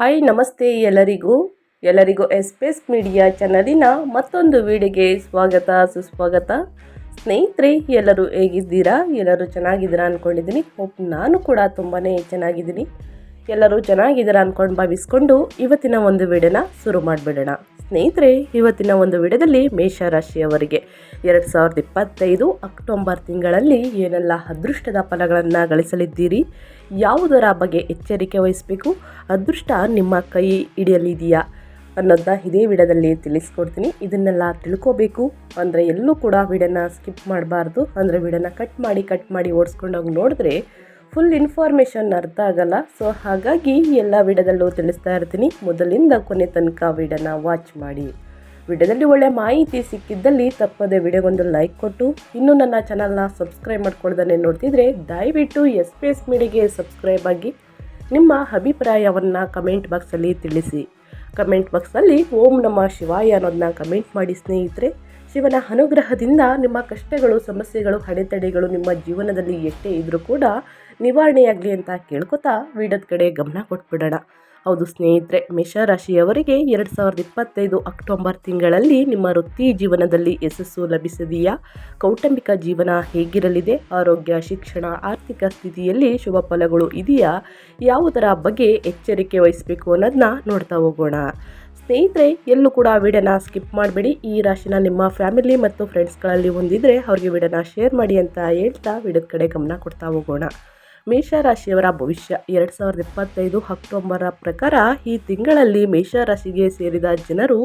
Hi ನಮಸ್ತೆ ಎಲ್ಲರಿಗೂ. ಎಲ್ಲರಿಗೂ ಎಸ್ಪೇಸ್ ಮೀಡಿಯಾ ಚಾನಲಿನ ಮತ್ತೊಂದು ವಿಡಿಯೋಗೆ ಸ್ವಾಗತ, ಸುಸ್ವಾಗತ. ಸ್ನೇಹಿತರೆ, ಎಲ್ಲರೂ ಹೇಗಿದ್ದೀರಾ? ಎಲ್ಲರೂ ಚೆನ್ನಾಗಿದ್ದೀರಾ ಅಂದ್ಕೊಂಡಿದ್ದೀನಿ ಹೋಪ್ ನಾನು ಕೂಡ ತುಂಬಾ ಚೆನ್ನಾಗಿದ್ದೀನಿ. ಎಲ್ಲರೂ ಚೆನ್ನಾಗಿದ್ದೀರಾ ಅಂದ್ಕೊಂಡು ಭಾವಿಸ್ಕೊಂಡು ಇವತ್ತಿನ ಒಂದು ವಿಡಿಯೋನ ಶುರು ಮಾಡಿಬಿಡೋಣ. ಸ್ನೇಹಿತರೆ, ಇವತ್ತಿನ ಒಂದು ವಿಡಿಯೋದಲ್ಲಿ ಮೇಷರಾಶಿಯವರಿಗೆ ಎರಡು ಸಾವಿರದ ಇಪ್ಪತ್ತೈದು ಅಕ್ಟೋಬರ್ ತಿಂಗಳಲ್ಲಿ ಏನೆಲ್ಲ ಅದೃಷ್ಟದ ಫಲಗಳನ್ನು ಗಳಿಸಲಿದ್ದೀರಿ? ಯಾವುದರ ಬಗ್ಗೆ ಎಚ್ಚರಿಕೆ ವಹಿಸಬೇಕು? ಅದೃಷ್ಟ ನಿಮ್ಮ ಕೈ ಹಿಡಿಯಲಿದೆಯಾ? ಅನ್ನೋದನ್ನ ಇದೇ ವಿಡಿಯೋದಲ್ಲಿ ತಿಳಿಸ್ಕೊಡ್ತೀನಿ. ಇದನ್ನೆಲ್ಲ ತಿಳ್ಕೋಬೇಕು. ಅಂದರೆ ಎಲ್ಲೂ ಕೂಡ ವಿಡಿಯೋನ ಸ್ಕಿಪ್ ಮಾಡಬಾರ್ದು. ಅಂದರೆ ವಿಡಿಯೋನ ಕಟ್ ಮಾಡಿ ಕಟ್ ಮಾಡಿ ಓಡಿಸ್ಕೊಂಡೋಗಿ ನೋಡಿದ್ರೆ ಫುಲ್ ಇನ್ಫಾರ್ಮೇಷನ್ ಅರ್ಥ ಆಗಲ್ಲ. ಸೊ ಹಾಗಾಗಿ ಎಲ್ಲ ವಿಡಿಯೋದಲ್ಲೂ ತಿಳಿಸ್ತಾ ಇರ್ತೀನಿ. ಮೊದಲಿಂದ ಕೊನೆ ತನಕ ವಿಡಿಯೋನ ವಾಚ್ ಮಾಡಿ. ವಿಡಿಯೋದಲ್ಲಿ ಒಳ್ಳೆ ಮಾಹಿತಿ ಸಿಕ್ಕಿದ್ದಲ್ಲಿ ತಪ್ಪದೆ ವಿಡಿಯೋಗೊಂದು ಲೈಕ್ ಕೊಟ್ಟು. ಇನ್ನೂ ನನ್ನ ಚಾನಲ್ನ ಸಬ್ಸ್ಕ್ರೈಬ್ ಮಾಡ್ಕೊಳ್ದೇ ನೋಡ್ತಿದ್ರೆ ದಯವಿಟ್ಟು ಎಸ್ ಪಿ ಎಸ್ ಮೀಡಿಗೆ ಸಬ್ಸ್ಕ್ರೈಬ್ ಆಗಿ ನಿಮ್ಮ ಅಭಿಪ್ರಾಯವನ್ನು ಕಮೆಂಟ್ ಬಾಕ್ಸಲ್ಲಿ ತಿಳಿಸಿ. ಕಮೆಂಟ್ ಬಾಕ್ಸಲ್ಲಿ ಓಂ ನಮ ಶಿವಾಯ ಅನ್ನೋದನ್ನ ಕಮೆಂಟ್ ಮಾಡಿ ಸ್ನೇಹಿತರೆ. ಶಿವನ ಅನುಗ್ರಹದಿಂದ ನಿಮ್ಮ ಕಷ್ಟಗಳು, ಸಮಸ್ಯೆಗಳು, ಅಡೆತಡೆಗಳು ನಿಮ್ಮ ಜೀವನದಲ್ಲಿ ಎಷ್ಟೇ ಇದ್ದರೂ ಕೂಡ ನಿವಾರಣೆಯಾಗಲಿ ಅಂತ ಕೇಳ್ಕೊತಾ ವಿಡಿಯೋದ ಕಡೆ ಗಮನ ಕೊಟ್ಬಿಡೋಣ. ಹೌದು ಸ್ನೇಹಿತರೆ, ಮೇಷರಾಶಿಯವರಿಗೆ ಎರಡು ಸಾವಿರದ ಇಪ್ಪತ್ತೈದು ಅಕ್ಟೋಬರ್ ತಿಂಗಳಲ್ಲಿ ನಿಮ್ಮ ವೃತ್ತಿ ಜೀವನದಲ್ಲಿ ಯಶಸ್ಸು ಲಭಿಸಿದೆಯಾ? ಕೌಟುಂಬಿಕ ಜೀವನ ಹೇಗಿರಲಿದೆ? ಆರೋಗ್ಯ, ಶಿಕ್ಷಣ, ಆರ್ಥಿಕ ಸ್ಥಿತಿಯಲ್ಲಿ ಶುಭ ಫಲಗಳು ಇದೆಯಾ? ಯಾವುದರ ಬಗ್ಗೆ ಎಚ್ಚರಿಕೆ ವಹಿಸಬೇಕು ಅನ್ನೋದನ್ನ ನೋಡ್ತಾ ಹೋಗೋಣ. ಸ್ನೇಹಿತರೆ, ಎಲ್ಲೂ ಕೂಡ ವಿಡಿಯೋನ ಸ್ಕಿಪ್ ಮಾಡಬೇಡಿ. ಈ ರಾಶಿನ ನಿಮ್ಮ ಫ್ಯಾಮಿಲಿ ಮತ್ತು ಫ್ರೆಂಡ್ಸ್ಗಳಲ್ಲಿ ಹೊಂದಿದ್ರೆ ಅವ್ರಿಗೆ ವಿಡಿಯೋನ ಶೇರ್ ಮಾಡಿ ಅಂತ ಹೇಳ್ತಾ ವಿಡಿಯೋದ ಕಡೆ ಗಮನ ಕೊಡ್ತಾ ಹೋಗೋಣ. ಮೇಷರಾಶಿಯವರ ಭವಿಷ್ಯ ಎರಡು ಸಾವಿರದ ಇಪ್ಪತ್ತೈದು ಅಕ್ಟೋಬರ ಪ್ರಕಾರ ಈ ತಿಂಗಳಲ್ಲಿ ಮೇಷರಾಶಿಗೆ ಸೇರಿದ ಜನರು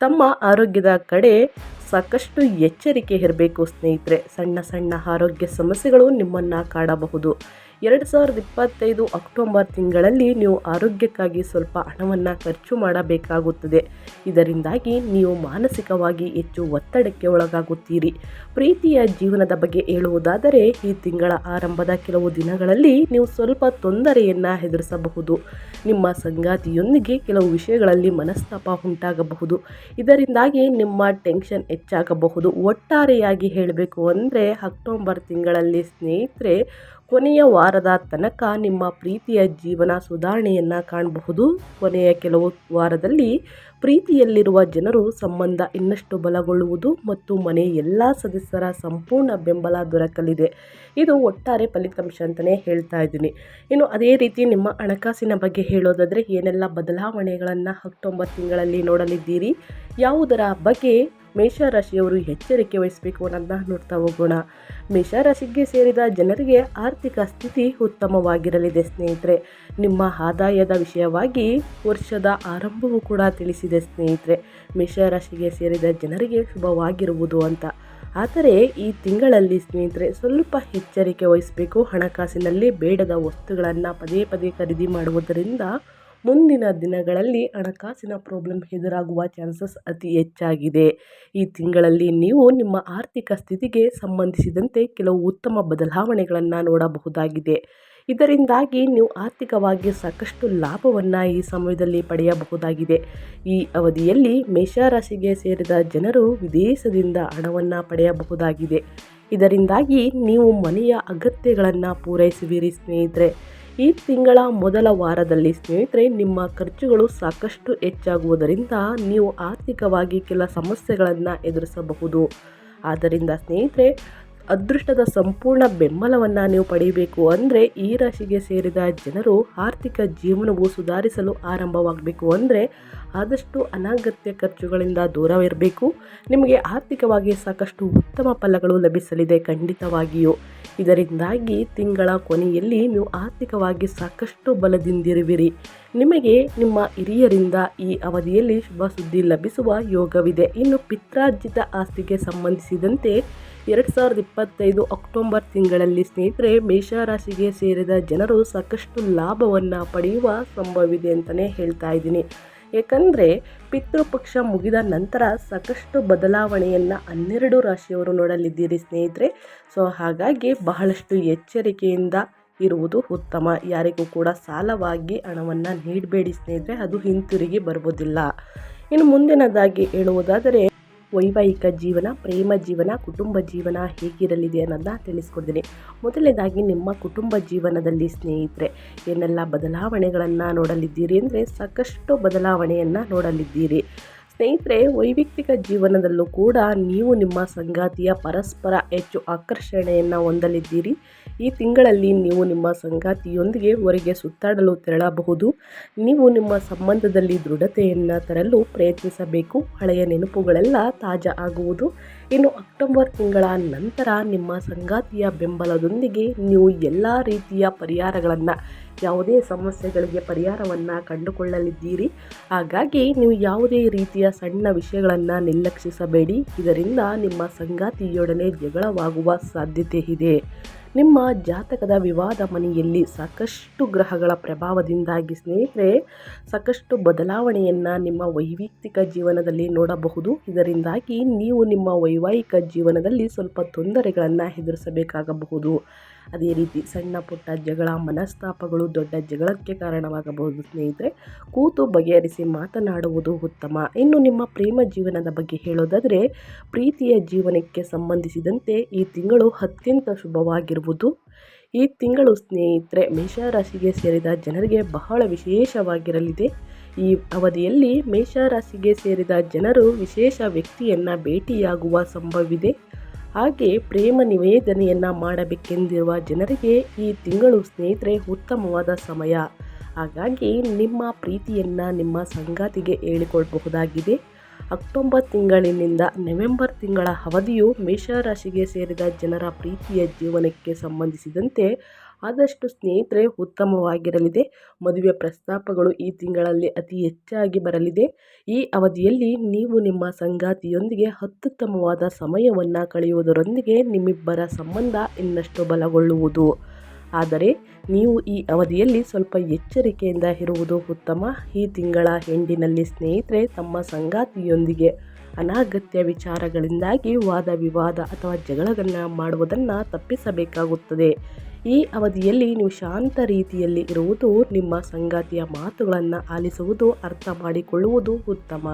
ತಮ್ಮ ಆರೋಗ್ಯದ ಕಡೆ ಸಾಕಷ್ಟು ಎಚ್ಚರಿಕೆ ಇರಬೇಕು ಸ್ನೇಹಿತರೆ. ಸಣ್ಣ ಸಣ್ಣ ಆರೋಗ್ಯ ಸಮಸ್ಯೆಗಳು ನಿಮ್ಮನ್ನು ಕಾಡಬಹುದು. ಎರಡು ಸಾವಿರದ ಇಪ್ಪತ್ತೈದು ಅಕ್ಟೋಬರ್ ತಿಂಗಳಲ್ಲಿ ನೀವು ಆರೋಗ್ಯಕ್ಕಾಗಿ ಸ್ವಲ್ಪ ಹಣವನ್ನು ಖರ್ಚು ಮಾಡಬೇಕಾಗುತ್ತದೆ. ಇದರಿಂದಾಗಿ ನೀವು ಮಾನಸಿಕವಾಗಿ ಹೆಚ್ಚು ಒತ್ತಡಕ್ಕೆ ಒಳಗಾಗುತ್ತೀರಿ. ಪ್ರೀತಿಯ ಜೀವನದ ಬಗ್ಗೆ ಹೇಳುವುದಾದರೆ, ಈ ತಿಂಗಳ ಆರಂಭದ ಕೆಲವು ದಿನಗಳಲ್ಲಿ ನೀವು ಸ್ವಲ್ಪ ತೊಂದರೆಯನ್ನು ಎದುರಿಸಬಹುದು. ನಿಮ್ಮ ಸಂಗಾತಿಯೊಂದಿಗೆ ಕೆಲವು ವಿಷಯಗಳಲ್ಲಿ ಮನಸ್ತಾಪ ಉಂಟಾಗಬಹುದು. ಇದರಿಂದಾಗಿ ನಿಮ್ಮ ಟೆನ್ಷನ್ ಹೆಚ್ಚಾಗಬಹುದು. ಒಟ್ಟಾರೆಯಾಗಿ ಹೇಳಬೇಕು ಅಂದರೆ, ಅಕ್ಟೋಬರ್ ತಿಂಗಳಲ್ಲಿ ಸ್ನೇಹಿತರೆ ಕೊನೆಯ ವಾರದ ತನಕ ನಿಮ್ಮ ಪ್ರೀತಿಯ ಜೀವನ ಸುಧಾರಣೆಯನ್ನು ಕಾಣಬಹುದು. ಕೊನೆಯ ಕೆಲವು ವಾರದಲ್ಲಿ ಪ್ರೀತಿಯಲ್ಲಿರುವ ಜನರು ಸಂಬಂಧ ಇನ್ನಷ್ಟು ಬಲಗೊಳ್ಳುವುದು ಮತ್ತು ಮನೆ ಎಲ್ಲ ಸದಸ್ಯರ ಸಂಪೂರ್ಣ ಬೆಂಬಲ ದೊರಕಲಿದೆ. ಇದು ಒಟ್ಟಾರೆ ಫಲಿತಾಂಶ ಅಂತಲೇ ಹೇಳ್ತಾ ಇದ್ದೀನಿ. ಇನ್ನು ಅದೇ ರೀತಿ ನಿಮ್ಮ ಹಣಕಾಸಿನ ಬಗ್ಗೆ ಹೇಳೋದಾದರೆ ಏನೆಲ್ಲ ಬದಲಾವಣೆಗಳನ್ನು ಅಕ್ಟೋಬರ್ ತಿಂಗಳಲ್ಲಿ ನೋಡಲಿದ್ದೀರಿ? ಯಾವುದರ ಬಗ್ಗೆ ಮೇಷರಾಶಿಯವರು ಎಚ್ಚರಿಕೆ ವಹಿಸಬೇಕು ಅನ್ನೋದನ್ನ ನೋಡ್ತಾ ಹೋಗೋಣ. ಮೇಷರಾಶಿಗೆ ಸೇರಿದ ಜನರಿಗೆ ಆರ್ಥಿಕ ಸ್ಥಿತಿ ಉತ್ತಮವಾಗಿರಲಿದೆ ಸ್ನೇಹಿತರೆ. ನಿಮ್ಮ ಆದಾಯದ ವಿಷಯವಾಗಿ ವರ್ಷದ ಆರಂಭವೂ ಕೂಡ ತಿಳಿಸಿದೆ ಸ್ನೇಹಿತರೆ. ಮೇಷರಾಶಿಗೆ ಸೇರಿದ ಜನರಿಗೆ ಶುಭವಾಗಿರುವುದು ಅಂತ. ಆದರೆ ಈ ತಿಂಗಳಲ್ಲಿ ಸ್ನೇಹಿತರೆ ಸ್ವಲ್ಪ ಎಚ್ಚರಿಕೆ ವಹಿಸಬೇಕು. ಹಣಕಾಸಿನಲ್ಲಿ ಬೇಡದ ವಸ್ತುಗಳನ್ನು ಪದೇ ಪದೇ ಖರೀದಿ ಮಾಡುವುದರಿಂದ ಮುಂದಿನ ದಿನಗಳಲ್ಲಿ ಹಣಕಾಸಿನ ಪ್ರಾಬ್ಲಮ್ ಎದುರಾಗುವ ಚಾನ್ಸಸ್ ಅತಿ ಹೆಚ್ಚಾಗಿದೆ. ಈ ತಿಂಗಳಲ್ಲಿ ನೀವು ನಿಮ್ಮ ಆರ್ಥಿಕ ಸ್ಥಿತಿಗೆ ಸಂಬಂಧಿಸಿದಂತೆ ಕೆಲವು ಉತ್ತಮ ಬದಲಾವಣೆಗಳನ್ನು ನೋಡಬಹುದಾಗಿದೆ. ಇದರಿಂದಾಗಿ ನೀವು ಆರ್ಥಿಕವಾಗಿ ಸಾಕಷ್ಟು ಲಾಭವನ್ನು ಈ ಸಮಯದಲ್ಲಿ ಪಡೆಯಬಹುದಾಗಿದೆ. ಈ ಅವಧಿಯಲ್ಲಿ ಮೇಷರಾಶಿಗೆ ಸೇರಿದ ಜನರು ವಿದೇಶದಿಂದ ಹಣವನ್ನು ಪಡೆಯಬಹುದಾಗಿದೆ. ಇದರಿಂದಾಗಿ ನೀವು ಮನೆಯ ಅಗತ್ಯಗಳನ್ನು ಪೂರೈಸುವಿರಿ ಸ್ನೇಹಿತರೆ. ಈ ತಿಂಗಳ ಮೊದಲ ವಾರದಲ್ಲಿ ಸ್ನೇಹಿತರೆ, ನಿಮ್ಮ ಖರ್ಚುಗಳು ಸಾಕಷ್ಟು ಹೆಚ್ಚಾಗುವುದರಿಂದ ನೀವು ಆರ್ಥಿಕವಾಗಿ ಕೆಲ ಸಮಸ್ಯೆಗಳನ್ನು ಎದುರಿಸಬಹುದು. ಆದ್ದರಿಂದ ಸ್ನೇಹಿತರೆ, ಅದೃಷ್ಟದ ಸಂಪೂರ್ಣ ಬೆಂಬಲವನ್ನು ನೀವು ಪಡೆಯಬೇಕು ಅಂದರೆ ಈ ರಾಶಿಗೆ ಸೇರಿದ ಜನರು ಆರ್ಥಿಕ ಜೀವನವು ಸುಧಾರಿಸಲು ಆರಂಭವಾಗಬೇಕು ಅಂದರೆ ಆದಷ್ಟು ಅನಗತ್ಯ ಖರ್ಚುಗಳಿಂದ ದೂರವಿರಬೇಕು. ನಿಮಗೆ ಆರ್ಥಿಕವಾಗಿ ಸಾಕಷ್ಟು ಉತ್ತಮ ಫಲಗಳು ಲಭಿಸಲಿದೆ ಖಂಡಿತವಾಗಿಯೂ. ಇದರಿಂದಾಗಿ ತಿಂಗಳ ಕೊನೆಯಲ್ಲಿ ನೀವು ಆರ್ಥಿಕವಾಗಿ ಸಾಕಷ್ಟು ಬಲದಿಂದಿರುವಿರಿ. ನಿಮಗೆ ನಿಮ್ಮ ಹಿರಿಯರಿಂದ ಈ ಅವಧಿಯಲ್ಲಿ ಶುಭ ಸುದ್ದಿ ಲಭಿಸುವ ಯೋಗವಿದೆ. ಇನ್ನು ಪಿತ್ರಾರ್ಜಿತ ಆಸ್ತಿಗೆ ಸಂಬಂಧಿಸಿದಂತೆ ಎರಡು ಸಾವಿರದ ಇಪ್ಪತ್ತೈದು ಅಕ್ಟೋಬರ್ ತಿಂಗಳಲ್ಲಿ ಸ್ನೇಹಿತರೆ, ಮೇಷರಾಶಿಗೆ ಸೇರಿದ ಜನರು ಸಾಕಷ್ಟು ಲಾಭವನ್ನು ಪಡೆಯುವ ಸಂಭವವಿದೆ ಅಂತಲೇ ಹೇಳ್ತಾ ಇದ್ದೀನಿ. ಏಕೆಂದರೆ ಪಿತೃಪಕ್ಷ ಮುಗಿದ ನಂತರ ಸಾಕಷ್ಟು ಬದಲಾವಣೆಯನ್ನು ಹನ್ನೆರಡು ರಾಶಿಯವರು ನೋಡಲಿದ್ದೀರಿ ಸ್ನೇಹಿತರೆ. ಸೊ, ಹಾಗಾಗಿ ಬಹಳಷ್ಟು ಎಚ್ಚರಿಕೆಯಿಂದ ಇರುವುದು ಉತ್ತಮ. ಯಾರಿಗೂ ಕೂಡ ಸಾಲವಾಗಿ ಹಣವನ್ನು ನೀಡಬೇಡಿ ಸ್ನೇಹಿತರೆ. ಅದು ಹಿಂತಿರುಗಿ ಬರುವುದಿಲ್ಲ. ಇನ್ನು ಮುಂದಿನದಾಗಿ ಹೇಳುವುದಾದರೆ ವೈವಾಹಿಕ ಜೀವನ, ಪ್ರೇಮ ಜೀವನ, ಕುಟುಂಬ ಜೀವನ ಹೇಗಿರಲಿದೆ ಅನ್ನೋದನ್ನ ತಿಳಿಸ್ಕೊಡ್ತೀನಿ. ಮೊದಲನೇದಾಗಿ, ನಿಮ್ಮ ಕುಟುಂಬ ಜೀವನದಲ್ಲಿ ಸ್ನೇಹಿತರೆ, ಏನೆಲ್ಲ ಬದಲಾವಣೆಗಳನ್ನು ನೋಡಲಿದ್ದೀರಿ ಅಂದರೆ ಸಾಕಷ್ಟು ಬದಲಾವಣೆಯನ್ನು ನೋಡಲಿದ್ದೀರಿ. ಸ್ನೇಹಿತರೆ, ವೈಯಕ್ತಿಕ ಜೀವನದಲ್ಲೂ ಕೂಡ ನೀವು ನಿಮ್ಮ ಸಂಗಾತಿಯ ಪರಸ್ಪರ ಹೆಚ್ಚು ಆಕರ್ಷಣೆಯನ್ನು ಹೊಂದಲಿದ್ದೀರಿ. ಈ ತಿಂಗಳಲ್ಲಿ ನೀವು ನಿಮ್ಮ ಸಂಗಾತಿಯೊಂದಿಗೆ ಹೊರಗೆ ಸುತ್ತಾಡಲು ತೆರಳಬಹುದು. ನೀವು ನಿಮ್ಮ ಸಂಬಂಧದಲ್ಲಿ ದೃಢತೆಯನ್ನು ತರಲು ಪ್ರಯತ್ನಿಸಬೇಕು. ಹಳೆಯ ನೆನಪುಗಳೆಲ್ಲ ತಾಜಾ ಆಗುವುದು. ಇನ್ನು ಅಕ್ಟೋಬರ್ ತಿಂಗಳ ನಂತರ ನಿಮ್ಮ ಸಂಗಾತಿಯ ಬೆಂಬಲದೊಂದಿಗೆ ನೀವು ಎಲ್ಲ ರೀತಿಯ ಪರಿಹಾರಗಳನ್ನು, ಯಾವುದೇ ಸಮಸ್ಯೆಗಳಿಗೆ ಪರಿಹಾರವನ್ನು ಕಂಡುಕೊಳ್ಳಲಿದ್ದೀರಿ. ಹಾಗಾಗಿ ನೀವು ಯಾವುದೇ ರೀತಿಯ ಸಣ್ಣ ವಿಷಯಗಳನ್ನು ನಿರ್ಲಕ್ಷಿಸಬೇಡಿ. ಇದರಿಂದ ನಿಮ್ಮ ಸಂಗಾತಿಯೊಡನೆ ಜಗಳವಾಗುವ ಸಾಧ್ಯತೆ ಇದೆ. ನಿಮ್ಮ ಜಾತಕದ ವಿವಾದ ಮನೆಯಲ್ಲಿ ಸಾಕಷ್ಟು ಗ್ರಹಗಳ ಪ್ರಭಾವದಿಂದಾಗಿ ಸ್ನೇಹಿತರೆ, ಸಾಕಷ್ಟು ಬದಲಾವಣೆಯನ್ನು ನಿಮ್ಮ ವೈಯಕ್ತಿಕ ಜೀವನದಲ್ಲಿ ನೋಡಬಹುದು. ಇದರಿಂದಾಗಿ ನೀವು ನಿಮ್ಮ ವೈವಾಹಿಕ ಜೀವನದಲ್ಲಿ ಸ್ವಲ್ಪ ತೊಂದರೆಗಳನ್ನು ಎದುರಿಸಬೇಕಾಗಬಹುದು. ಅದೇ ರೀತಿ ಸಣ್ಣ ಪುಟ್ಟ ಜಗಳ, ಮನಸ್ತಾಪಗಳು ದೊಡ್ಡ ಜಗಳಕ್ಕೆ ಕಾರಣವಾಗಬಹುದು. ಸ್ನೇಹಿತರೆ, ಕೂತು ಬಗೆಹರಿಸಿ ಮಾತನಾಡುವುದು ಉತ್ತಮ. ಇನ್ನು ನಿಮ್ಮ ಪ್ರೇಮ ಜೀವನದ ಬಗ್ಗೆ ಹೇಳೋದಾದರೆ, ಪ್ರೀತಿಯ ಜೀವನಕ್ಕೆ ಸಂಬಂಧಿಸಿದಂತೆ ಈ ತಿಂಗಳು ಅತ್ಯಂತ ಶುಭವಾಗಿರುವುದು. ಈ ತಿಂಗಳು ಸ್ನೇಹಿತರೆ, ಮೇಷರಾಶಿಗೆ ಸೇರಿದ ಜನರಿಗೆ ಬಹಳ ವಿಶೇಷವಾಗಿರಲಿದೆ. ಈ ಅವಧಿಯಲ್ಲಿ ಮೇಷರಾಶಿಗೆ ಸೇರಿದ ಜನರು ವಿಶೇಷ ವ್ಯಕ್ತಿಯನ್ನು ಭೇಟಿಯಾಗುವ ಸಂಭವವಿದೆ. ಹಾಗೆ ಪ್ರೇಮ ನಿವೇದನೆಯನ್ನು ಮಾಡಬೇಕೆಂದಿರುವ ಜನರಿಗೆ ಈ ತಿಂಗಳು ಸ್ನೇಹಿತರೆ ಉತ್ತಮವಾದ ಸಮಯ. ಹಾಗಾಗಿ ನಿಮ್ಮ ಪ್ರೀತಿಯನ್ನು ನಿಮ್ಮ ಸಂಗಾತಿಗೆ ಹೇಳಿಕೊಳ್ಳಬಹುದಾಗಿದೆ ಅಕ್ಟೋಬರ್ ತಿಂಗಳಿನಿಂದ ನವೆಂಬರ್ ತಿಂಗಳ ಅವಧಿಯು ಮೇಷರಾಶಿಗೆ ಸೇರಿದ ಜನರ ಪ್ರೀತಿಯ ಜೀವನಕ್ಕೆ ಸಂಬಂಧಿಸಿದಂತೆ ಆದಷ್ಟು ಸ್ನೇಹಿತರೆ ಉತ್ತಮವಾಗಿರಲಿದೆ. ಮದುವೆ ಪ್ರಸ್ತಾಪಗಳು ಈ ತಿಂಗಳಲ್ಲಿ ಅತಿ ಹೆಚ್ಚಾಗಿ ಬರಲಿದೆ. ಈ ಅವಧಿಯಲ್ಲಿ ನೀವು ನಿಮ್ಮ ಸಂಗಾತಿಯೊಂದಿಗೆ ಅತ್ಯುತ್ತಮವಾದ ಸಮಯವನ್ನು ಕಳೆಯುವುದರೊಂದಿಗೆ ನಿಮ್ಮಿಬ್ಬರ ಸಂಬಂಧ ಇನ್ನಷ್ಟು ಬಲಗೊಳ್ಳುವುದು. ಆದರೆ ನೀವು ಈ ಅವಧಿಯಲ್ಲಿ ಸ್ವಲ್ಪ ಎಚ್ಚರಿಕೆಯಿಂದ ಇರುವುದು ಉತ್ತಮ. ಈ ತಿಂಗಳ ಹೆಂಡಿನಲ್ಲಿ ಸ್ನೇಹಿತರೆ, ತಮ್ಮ ಸಂಗಾತಿಯೊಂದಿಗೆ ಅನಾಗತ್ಯ ವಿಚಾರಗಳಿಂದಾಗಿ ವಾದ ವಿವಾದ ಅಥವಾ ಜಗಳಗಳನ್ನು ಮಾಡುವುದನ್ನು ತಪ್ಪಿಸಬೇಕಾಗುತ್ತದೆ. ಈ ಅವಧಿಯಲ್ಲಿ ನೀವು ಶಾಂತ ರೀತಿಯಲ್ಲಿ ಇರುವುದು, ನಿಮ್ಮ ಸಂಗಾತಿಯ ಮಾತುಗಳನ್ನು ಆಲಿಸುವುದು, ಅರ್ಥ ಮಾಡಿಕೊಳ್ಳುವುದು ಉತ್ತಮ.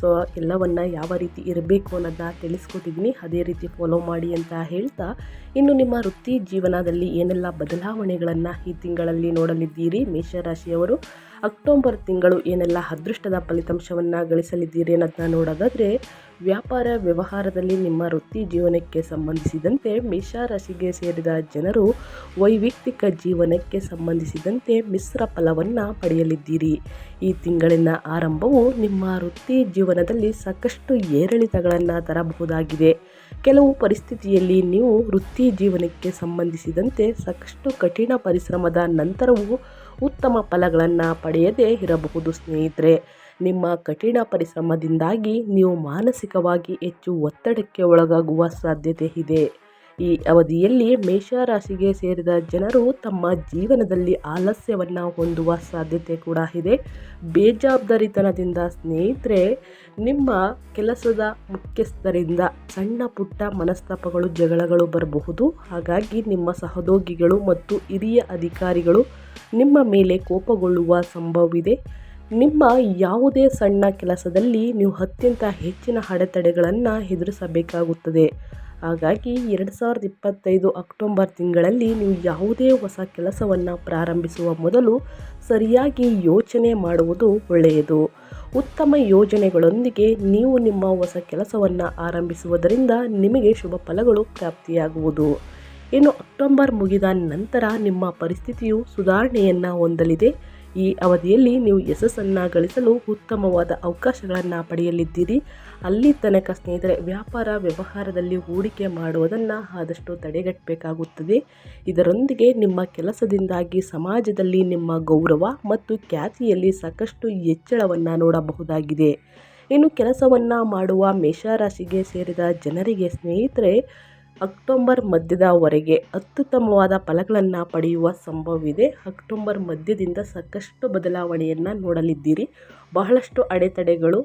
ಸೊ ಎಲ್ಲವನ್ನು ಯಾವ ರೀತಿ ಇರಬೇಕು ಅನ್ನೋದನ್ನ ತಿಳಿಸ್ಕೊಟ್ಟಿದ್ದೀನಿ. ಅದೇ ರೀತಿ ಫಾಲೋ ಮಾಡಿ ಅಂತ ಹೇಳ್ತಾ, ಇನ್ನು ನಿಮ್ಮ ವೃತ್ತಿ ಜೀವನದಲ್ಲಿ ಏನೆಲ್ಲ ಬದಲಾವಣೆಗಳನ್ನು ಈ ತಿಂಗಳಲ್ಲಿ ನೋಡಲಿದ್ದೀರಿ? ಮೇಷರಾಶಿಯವರು ಅಕ್ಟೋಬರ್ ತಿಂಗಳು ಏನೆಲ್ಲ ಅದೃಷ್ಟದ ಫಲಿತಾಂಶವನ್ನು ಗಳಿಸಲಿದ್ದೀರಿ ಅನ್ನೋದನ್ನ ನೋಡೋದಾದರೆ, ವ್ಯಾಪಾರ ವ್ಯವಹಾರದಲ್ಲಿ ನಿಮ್ಮ ವೃತ್ತಿ ಜೀವನಕ್ಕೆ ಸಂಬಂಧಿಸಿದಂತೆ ಮೇಷರಾಶಿಗೆ ಸೇರಿದ ಜನರು ವೈಯಕ್ತಿಕ ಜೀವನಕ್ಕೆ ಸಂಬಂಧಿಸಿದಂತೆ ಮಿಶ್ರ ಫಲವನ್ನು ಪಡೆಯಲಿದ್ದೀರಿ. ಈ ತಿಂಗಳಿನ ಆರಂಭವು ನಿಮ್ಮ ವೃತ್ತಿ ಜೀವನದಲ್ಲಿ ಸಾಕಷ್ಟು ಏರಿಳಿತಗಳನ್ನು ತರಬಹುದಾಗಿದೆ. ಕೆಲವು ಪರಿಸ್ಥಿತಿಯಲ್ಲಿ ನೀವು ವೃತ್ತಿ ಜೀವನಕ್ಕೆ ಸಂಬಂಧಿಸಿದಂತೆ ಸಾಕಷ್ಟು ಕಠಿಣ ಪರಿಶ್ರಮದ ನಂತರವೂ ಉತ್ತಮ ಫಲಗಳನ್ನು ಪಡೆಯದೇ ಇರಬಹುದು, ಸ್ನೇಹಿತರೆ. ನಿಮ್ಮ ಕಠಿಣ ಪರಿಶ್ರಮದಿಂದಾಗಿ ನೀವು ಮಾನಸಿಕವಾಗಿ ಹೆಚ್ಚು ಒತ್ತಡಕ್ಕೆ ಒಳಗಾಗುವ ಸಾಧ್ಯತೆ ಇದೆ. ಈ ಅವಧಿಯಲ್ಲಿ ಮೇಷರಾಶಿಗೆ ಸೇರಿದ ಜನರು ತಮ್ಮ ಜೀವನದಲ್ಲಿ ಆಲಸ್ಯವನ್ನು ಹೊಂದುವ ಸಾಧ್ಯತೆ ಕೂಡ ಇದೆ. ಬೇಜವಾಬ್ದಾರಿತನದಿಂದ ಸ್ನೇಹಿತರೆ, ನಿಮ್ಮ ಕೆಲಸದ ಮುಖ್ಯಸ್ಥರಿಂದ ಸಣ್ಣ ಪುಟ್ಟ ಮನಸ್ತಾಪಗಳು, ಜಗಳಗಳು ಬರಬಹುದು. ಹಾಗಾಗಿ ನಿಮ್ಮ ಸಹೋದ್ಯೋಗಿಗಳು ಮತ್ತು ಹಿರಿಯ ಅಧಿಕಾರಿಗಳು ನಿಮ್ಮ ಮೇಲೆ ಕೋಪಗೊಳ್ಳುವ ಸಂಭವವಿದೆ. ನಿಮ್ಮ ಯಾವುದೇ ಸಣ್ಣ ಕೆಲಸದಲ್ಲಿ ನೀವು ಅತ್ಯಂತ ಹೆಚ್ಚಿನ ಅಡೆತಡೆಗಳನ್ನು ಎದುರಿಸಬೇಕಾಗುತ್ತದೆ. ಹಾಗಾಗಿ ಎರಡು ಸಾವಿರದ ಇಪ್ಪತ್ತೈದು ಅಕ್ಟೋಬರ್ ತಿಂಗಳಲ್ಲಿ ನೀವು ಯಾವುದೇ ಹೊಸ ಕೆಲಸವನ್ನು ಪ್ರಾರಂಭಿಸುವ ಮೊದಲು ಸರಿಯಾಗಿ ಯೋಚನೆ ಮಾಡುವುದು ಒಳ್ಳೆಯದು. ಉತ್ತಮ ಯೋಜನೆಗಳೊಂದಿಗೆ ನೀವು ನಿಮ್ಮ ಹೊಸ ಕೆಲಸವನ್ನು ಆರಂಭಿಸುವುದರಿಂದ ನಿಮಗೆ ಶುಭ ಫಲಗಳು ಪ್ರಾಪ್ತಿಯಾಗುವುದು. ಇನ್ನು ಅಕ್ಟೋಬರ್ ಮುಗಿದ ನಂತರ ನಿಮ್ಮ ಪರಿಸ್ಥಿತಿಯು ಸುಧಾರಣೆಯನ್ನು ಹೊಂದಲಿದೆ. ಈ ಅವಧಿಯಲ್ಲಿ ನೀವು ಯಶಸ್ಸನ್ನು ಗಳಿಸಲು ಉತ್ತಮವಾದ ಅವಕಾಶಗಳನ್ನು ಪಡೆಯಲಿದ್ದೀರಿ. ಅಲ್ಲಿ ತನಕ ಸ್ನೇಹಿತರೆ, ವ್ಯಾಪಾರ ವ್ಯವಹಾರದಲ್ಲಿ ಹೂಡಿಕೆ ಮಾಡುವುದನ್ನು ಆದಷ್ಟು ತಡೆಗಟ್ಟಬೇಕಾಗುತ್ತದೆ. ಇದರೊಂದಿಗೆ ನಿಮ್ಮ ಕೆಲಸದಿಂದಾಗಿ ಸಮಾಜದಲ್ಲಿ ನಿಮ್ಮ ಗೌರವ ಮತ್ತು ಖ್ಯಾತಿಯಲ್ಲಿ ಸಾಕಷ್ಟು ಹೆಚ್ಚಳವನ್ನು ನೋಡಬಹುದಾಗಿದೆ. ಇನ್ನು ಕೆಲಸವನ್ನು ಮಾಡುವ ಮೇಷರಾಶಿಗೆ ಸೇರಿದ ಜನರಿಗೆ ಸ್ನೇಹಿತರೆ ಅಕ್ಟೋಬರ್ ಮಧ್ಯದವರೆಗೆ ಅತ್ಯುತ್ತಮವಾದ ಫಲಗಳನ್ನು ಪಡೆಯುವ ಸಂಭವವಿದೆ. ಅಕ್ಟೋಬರ್ ಮಧ್ಯದಿಂದ ಸಾಕಷ್ಟು ಬದಲಾವಣೆಯನ್ನು ನೋಡಲಿದ್ದೀರಿ. ಬಹಳಷ್ಟು ಅಡೆತಡೆಗಳು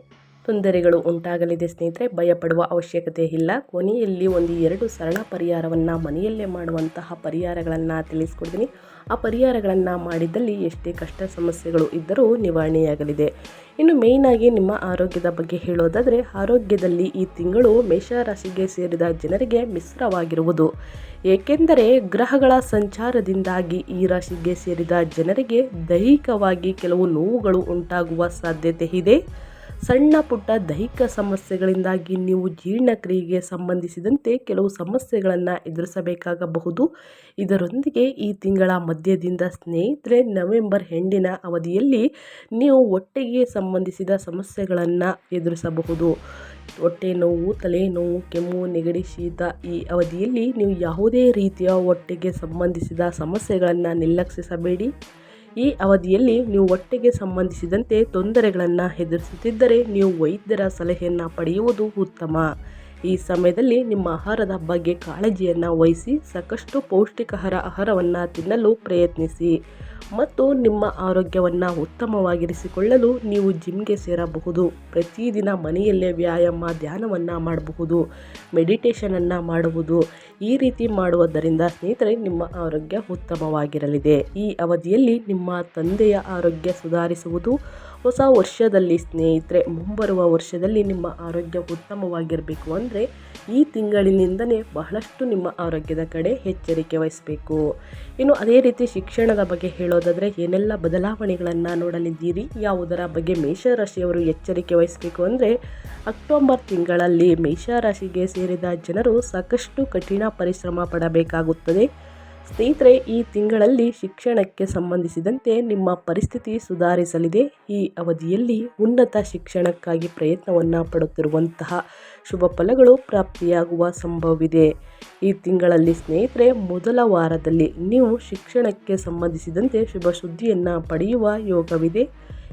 ತೊಂದರೆಗಳು ಉಂಟಾಗಲಿದೆ ಸ್ನೇಹಿತರೆ, ಭಯಪಡುವ ಅವಶ್ಯಕತೆ ಇಲ್ಲ. ಕೊನೆಯಲ್ಲಿ ಒಂದು ಎರಡು ಸರಳ ಪರಿಹಾರವನ್ನು ಮನೆಯಲ್ಲೇ ಮಾಡುವಂತಹ ಪರಿಹಾರಗಳನ್ನು ತಿಳಿಸ್ಕೊಡ್ತೀನಿ. ಆ ಪರಿಹಾರಗಳನ್ನು ಮಾಡಿದಲ್ಲಿ ಎಷ್ಟೇ ಕಷ್ಟ ಸಮಸ್ಯೆಗಳು ಇದ್ದರೂ ನಿವಾರಣೆಯಾಗಲಿದೆ. ಇನ್ನು ಮೇಯ್ನಾಗಿ ನಿಮ್ಮ ಆರೋಗ್ಯದ ಬಗ್ಗೆ ಹೇಳೋದಾದರೆ, ಆರೋಗ್ಯದಲ್ಲಿ ಈ ತಿಂಗಳು ಮೇಷರಾಶಿಗೆ ಸೇರಿದ ಜನರಿಗೆ ಮಿಶ್ರವಾಗಿರುವುದು. ಏಕೆಂದರೆ ಗ್ರಹಗಳ ಸಂಚಾರದಿಂದಾಗಿ ಈ ರಾಶಿಗೆ ಸೇರಿದ ಜನರಿಗೆ ದೈಹಿಕವಾಗಿ ಕೆಲವು ನೋವುಗಳು ಉಂಟಾಗುವ ಸಾಧ್ಯತೆ ಇದೆ. ಸಣ್ಣ ಪುಟ್ಟ ದೈಹಿಕ ಸಮಸ್ಯೆಗಳಿಂದಾಗಿ ನೀವು ಜೀರ್ಣಕ್ರಿಯೆಗೆ ಸಂಬಂಧಿಸಿದಂತೆ ಕೆಲವು ಸಮಸ್ಯೆಗಳನ್ನು ಎದುರಿಸಬೇಕಾಗಬಹುದು. ಇದರೊಂದಿಗೆ ಈ ತಿಂಗಳ ಮಧ್ಯದಿಂದ ಸ್ನೇಹಿತರೆ, ನವೆಂಬರ್ ಹೆಂಡಿನ ಅವಧಿಯಲ್ಲಿ ನೀವು ಹೊಟ್ಟೆಗೆ ಸಂಬಂಧಿಸಿದ ಸಮಸ್ಯೆಗಳನ್ನು ಎದುರಿಸಬಹುದು. ಹೊಟ್ಟೆ ನೋವು ತಲೆನೋವು ಕೆಮ್ಮು, ನೆಗಡಿ, ಶೀತ ಈ ಅವಧಿಯಲ್ಲಿ ನೀವು ಯಾವುದೇ ರೀತಿಯ ಹೊಟ್ಟೆಗೆ ಸಂಬಂಧಿಸಿದ ಸಮಸ್ಯೆಗಳನ್ನು ನಿರ್ಲಕ್ಷಿಸಬೇಡಿ. ಈ ಅವಧಿಯಲ್ಲಿ ನೀವು ಹೊಟ್ಟೆಗೆ ಸಂಬಂಧಿಸಿದಂತೆ ತೊಂದರೆಗಳನ್ನು ಎದುರಿಸುತ್ತಿದ್ದರೆ ನೀವು ವೈದ್ಯರ ಸಲಹೆಯನ್ನು ಪಡೆಯುವುದು ಉತ್ತಮ. ಈ ಸಮಯದಲ್ಲಿ ನಿಮ್ಮ ಆಹಾರದ ಬಗ್ಗೆ ಕಾಳಜಿಯನ್ನು ವಹಿಸಿ ಸಾಕಷ್ಟು ಪೌಷ್ಟಿಕಹರ ಆಹಾರವನ್ನು ತಿನ್ನಲು ಪ್ರಯತ್ನಿಸಿ. ಮತ್ತು ನಿಮ್ಮ ಆರೋಗ್ಯವನ್ನು ಉತ್ತಮವಾಗಿರಿಸಿಕೊಳ್ಳಲು ನೀವು ಜಿಮ್ಗೆ ಸೇರಬಹುದು. ಪ್ರತಿದಿನ ಮನೆಯಲ್ಲೇ ವ್ಯಾಯಾಮ, ಧ್ಯಾನವನ್ನು ಮಾಡಬಹುದು. ಮೆಡಿಟೇಷನನ್ನು ಮಾಡುವುದು ಈ ರೀತಿ ಮಾಡುವುದರಿಂದ ಸ್ನೇಹಿತರೆ ನಿಮ್ಮ ಆರೋಗ್ಯ ಉತ್ತಮವಾಗಿರಲಿದೆ. ಈ ಅವಧಿಯಲ್ಲಿ ನಿಮ್ಮ ತಂದೆಯ ಆರೋಗ್ಯ ಸುಧಾರಿಸುವುದು ಹೊಸ ವರ್ಷದಲ್ಲಿ ಸ್ನೇಹಿತರೆ, ಮುಂಬರುವ ವರ್ಷದಲ್ಲಿ ನಿಮ್ಮ ಆರೋಗ್ಯ ಉತ್ತಮವಾಗಿರಬೇಕು ಅಂದರೆ ಈ ತಿಂಗಳಿನಿಂದಲೇ ಬಹಳಷ್ಟು ನಿಮ್ಮ ಆರೋಗ್ಯದ ಕಡೆ ಎಚ್ಚರಿಕೆ ವಹಿಸಬೇಕು. ಇನ್ನು ಅದೇ ರೀತಿ ಶಿಕ್ಷಣದ ಬಗ್ಗೆ ಹೇಳೋದಾದರೆ ಏನೆಲ್ಲ ಬದಲಾವಣೆಗಳನ್ನು ನೋಡಲಿದ್ದೀರಿ? ಯಾವುದರ ಬಗ್ಗೆ ಮೇಷರಾಶಿಯವರು ಎಚ್ಚರಿಕೆ ವಹಿಸಬೇಕು ಅಂದರೆ ಅಕ್ಟೋಬರ್ ತಿಂಗಳಲ್ಲಿ ಮೇಷರಾಶಿಗೆ ಸೇರಿದ ಜನರು ಸಾಕಷ್ಟು ಕಠಿಣ ಪರಿಶ್ರಮ ಪಡಬೇಕಾಗುತ್ತದೆ. ಸ್ನೇಹಿತರೆ, ಈ ತಿಂಗಳಲ್ಲಿ ಶಿಕ್ಷಣಕ್ಕೆ ಸಂಬಂಧಿಸಿದಂತೆ ನಿಮ್ಮ ಪರಿಸ್ಥಿತಿ ಸುಧಾರಿಸಲಿದೆ. ಈ ಅವಧಿಯಲ್ಲಿ ಉನ್ನತ ಶಿಕ್ಷಣಕ್ಕಾಗಿ ಪ್ರಯತ್ನವನ್ನು ಪಡುತ್ತಿರುವಂತಹ ಶುಭ ಫಲಗಳು ಪ್ರಾಪ್ತಿಯಾಗುವ ಸಂಭವವಿದೆ. ಈ ತಿಂಗಳಲ್ಲಿ ಸ್ನೇಹಿತರೆ, ಮೊದಲ ವಾರದಲ್ಲಿ ನೀವು ಶಿಕ್ಷಣಕ್ಕೆ ಸಂಬಂಧಿಸಿದಂತೆ ಶುಭ ಸುದ್ದಿಯನ್ನು ಪಡೆಯುವ ಯೋಗವಿದೆ.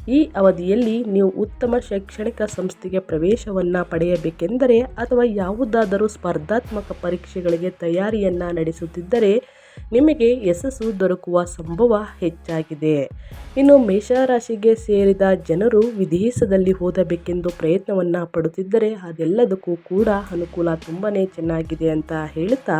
ಈ ಅವಧಿಯಲ್ಲಿ ನೀವು ಉತ್ತಮ ಶೈಕ್ಷಣಿಕ ಸಂಸ್ಥೆಗೆ ಪ್ರವೇಶವನ್ನು ಪಡೆಯಬೇಕೆಂದರೆ ಅಥವಾ ಯಾವುದಾದರೂ ಸ್ಪರ್ಧಾತ್ಮಕ ಪರೀಕ್ಷೆಗಳಿಗೆ ತಯಾರಿಯನ್ನು ನಡೆಸುತ್ತಿದ್ದರೆ ನಿಮಗೆ ಯಶಸ್ಸು ದೊರಕುವ ಸಂಭವ ಹೆಚ್ಚಾಗಿದೆ. ಇನ್ನು ಮೇಷರಾಶಿಗೆ ಸೇರಿದ ಜನರು ವಿದೇಶದಲ್ಲಿ ಓದಬೇಕೆಂದು ಪ್ರಯತ್ನವನ್ನು ಪಡುತ್ತಿದ್ದರೆ ಅದೆಲ್ಲದಕ್ಕೂ ಕೂಡ ಅನುಕೂಲ ತುಂಬಾ ಚೆನ್ನಾಗಿದೆ ಅಂತ ಹೇಳುತ್ತಾ,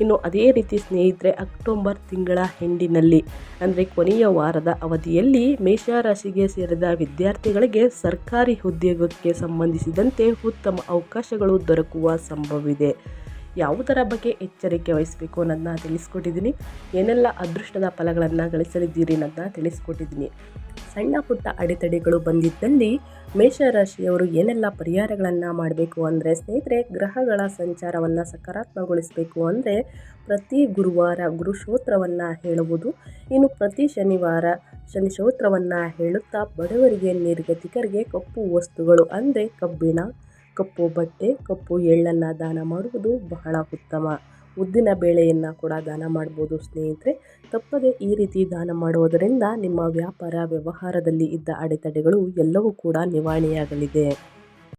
ಇನ್ನು ಅದೇ ರೀತಿ ಸ್ನೇಹಿತರೆ, ಅಕ್ಟೋಬರ್ ತಿಂಗಳ ಹೆಂಡಿನಲ್ಲಿ, ಅಂದರೆ ಕೊನೆಯ ವಾರದ ಅವಧಿಯಲ್ಲಿ ಮೇಷರಾಶಿಗೆ ಸೇರಿದ ವಿದ್ಯಾರ್ಥಿಗಳಿಗೆ ಸರ್ಕಾರಿ ಉದ್ಯೋಗಕ್ಕೆ ಸಂಬಂಧಿಸಿದಂತೆ ಉತ್ತಮ ಅವಕಾಶಗಳು ದೊರಕುವ ಸಂಭವವಿದೆ. ಯಾವುದರ ಬಗ್ಗೆ ಎಚ್ಚರಿಕೆ ವಹಿಸಬೇಕು ಅನ್ನೋದನ್ನ ತಿಳಿಸ್ಕೊಟ್ಟಿದ್ದೀನಿ. ಏನೆಲ್ಲ ಅದೃಷ್ಟದ ಫಲಗಳನ್ನು ಗಳಿಸಲಿದ್ದೀರಿ ಅನ್ನೋದನ್ನ ತಿಳಿಸ್ಕೊಟ್ಟಿದ್ದೀನಿ. ಸಣ್ಣ ಪುಟ್ಟ ಅಡೆತಡೆಗಳು ಬಂದಿದ್ದಲ್ಲಿ ಮೇಷರಾಶಿಯವರು ಏನೆಲ್ಲ ಪರಿಹಾರಗಳನ್ನು ಮಾಡಬೇಕು ಅಂದರೆ, ಸ್ನೇಹಿತರೆ, ಗ್ರಹಗಳ ಸಂಚಾರವನ್ನು ಸಕಾರಾತ್ಮಕಗೊಳಿಸಬೇಕು ಅಂದರೆ ಪ್ರತಿ ಗುರುವಾರ ಗುರುಶೋತ್ರವನ್ನು ಹೇಳುವುದು, ಇನ್ನು ಪ್ರತಿ ಶನಿವಾರ ಶನಿ ಸ್ತೋತ್ರವನ್ನು ಹೇಳುತ್ತಾ ಬಡವರಿಗೆ, ನಿರ್ಗತಿಕರಿಗೆ ಕಪ್ಪು ವಸ್ತುಗಳು ಅಂದರೆ ಕಬ್ಬಿಣ. ಕಪ್ಪು ಬಟ್ಟೆ, ಕಪ್ಪು ಎಳ್ಳನ್ನು ದಾನ ಮಾಡುವುದು ಬಹಳ ಉತ್ತಮ. ಉದ್ದಿನ ಬೇಳೆಯನ್ನು ಕೂಡ ದಾನ ಮಾಡ್ಬೋದು ಸ್ನೇಹಿತರೆ. ತಪ್ಪದೆ ಈ ರೀತಿ ದಾನ ಮಾಡುವುದರಿಂದ ನಿಮ್ಮ ವ್ಯಾಪಾರ, ವ್ಯವಹಾರದಲ್ಲಿ ಇದ್ದ ಅಡೆತಡೆಗಳು ಎಲ್ಲವೂ ಕೂಡ ನಿವಾರಣೆಯಾಗಲಿದೆ.